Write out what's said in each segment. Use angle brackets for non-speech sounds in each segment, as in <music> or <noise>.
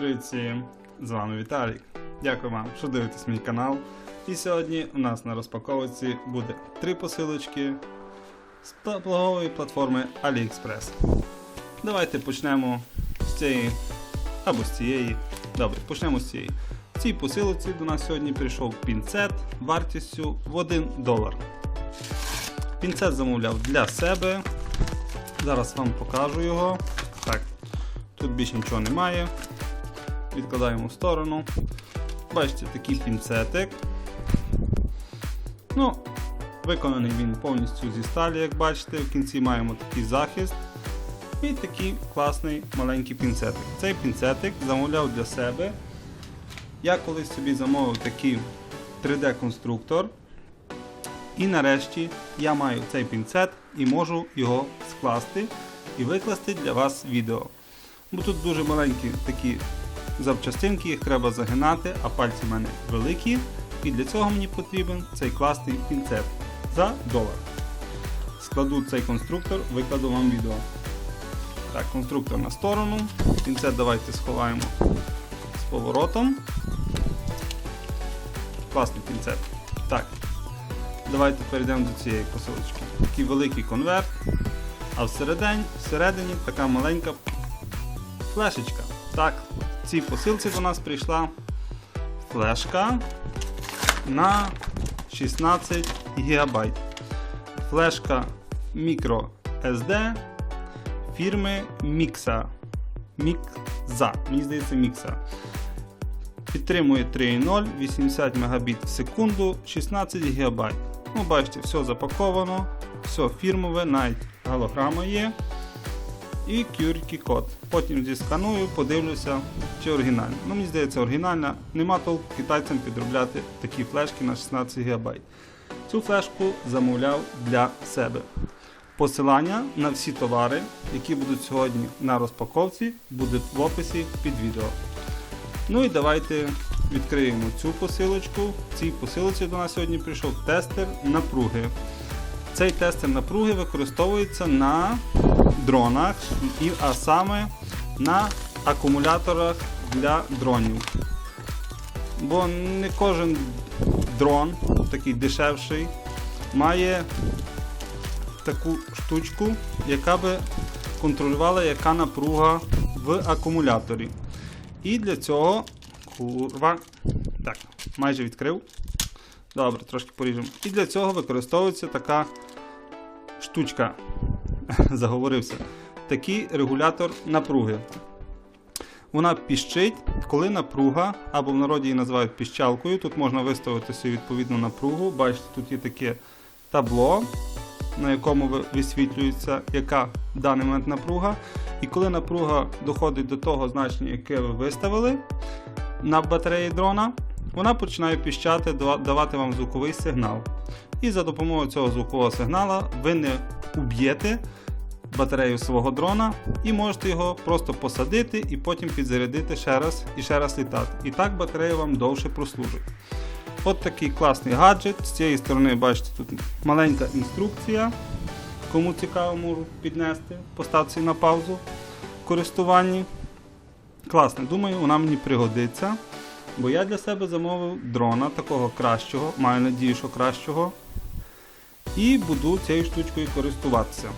Всім! З вами Віталік. Дякую вам, що дивитесь мій канал. І сьогодні у нас на розпаковці буде три посилочки з торгової платформи AliExpress. Давайте почнемо з цієї або з цієї. Добре, почнемо з цієї. В цій посилці до нас сьогодні прийшов пінцет вартістю в 1 долар. Пінцет замовляв для себе. Зараз вам покажу його. Так, тут більше нічого немає. Відкладаємо в сторону. Бачите, такий пінцетик. Ну, виконаний він повністю зі сталі, як бачите. В кінці маємо такий захист. І такий класний маленький пінцетик. Цей пінцетик замовляв для себе. Я колись собі замовив такий 3D-конструктор. І нарешті я маю цей пінцет і можу його скласти і викласти для вас відео. Бо тут дуже маленькі такі запчастинки, їх треба загинати, а пальці в мене великі. І для цього мені потрібен цей класний пінцет за долар. Складу цей конструктор, викладу вам відео. Так, конструктор на сторону. Пінцет давайте сховаємо з поворотом. Класний пінцет. Так, давайте перейдемо до цієї посилочки. Такий великий конверт, а всередині, всередині така маленька флешечка. Так, цій посилці до нас прийшла флешка на 16 ГБ. Флешка micro SD фірми Mixa. Mixa. Мені здається, Mixa. Підтримує 3.0, 80 Мбіт в секунду, 16 ГБ. Ну, бачите, все запаковано, все фірмове, навіть голограма є. І QR код. Потім зісканую, подивлюся, чи оригінальна. Ну, мені здається, оригінальна. Нема толку китайцям підробляти такі флешки на 16 ГБ. Цю флешку замовляв для себе. Посилання на всі товари, які будуть сьогодні на розпаковці, будуть в описі під відео. Ну і давайте відкриємо цю посилочку. В цій посилці до нас сьогодні прийшов тестер напруги. Цей тестер напруги використовується на дронах, а саме на акумуляторах для дронів. Бо не кожен дрон, такий дешевший, має таку штучку, яка би контролювала, яка напруга в акумуляторі. І для цього курва. Так, майже відкрив. Добре, трошки поріжемо. І для цього використовується така штучка. <laughs> Заговорився. Такий регулятор напруги. Вона піщить, коли напруга, або в народі її називають піщалкою. Тут можна виставити собі відповідну напругу. Бачите, тут є таке табло, на якому висвітлюється, яка в даний момент напруга. І коли напруга доходить до того значення, яке ви виставили на батареї дрона, вона починає піщати, давати вам звуковий сигнал. І за допомогою цього звукового сигналу ви не уб'єте батарею свого дрона і можете його просто посадити і потім підзарядити ще раз і ще раз літати. І так батарея вам довше прослужить. От такий класний гаджет. З цієї сторони, бачите, тут маленька інструкція. Кому цікаво, можу піднести, поставці на паузу в користуванні. Класно, думаю, вона мені пригодиться. Бо я для себе замовив дрона такого кращого, маю надію, що кращого. І буду цією штучкою користуватися.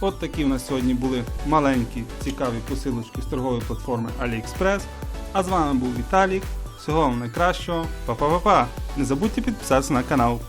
От такі в нас сьогодні були маленькі цікаві посилочки з торгової платформи AliExpress. А з вами був Віталік. Всього вам найкращого. Па-па-па-па! Не забудьте підписатися на канал.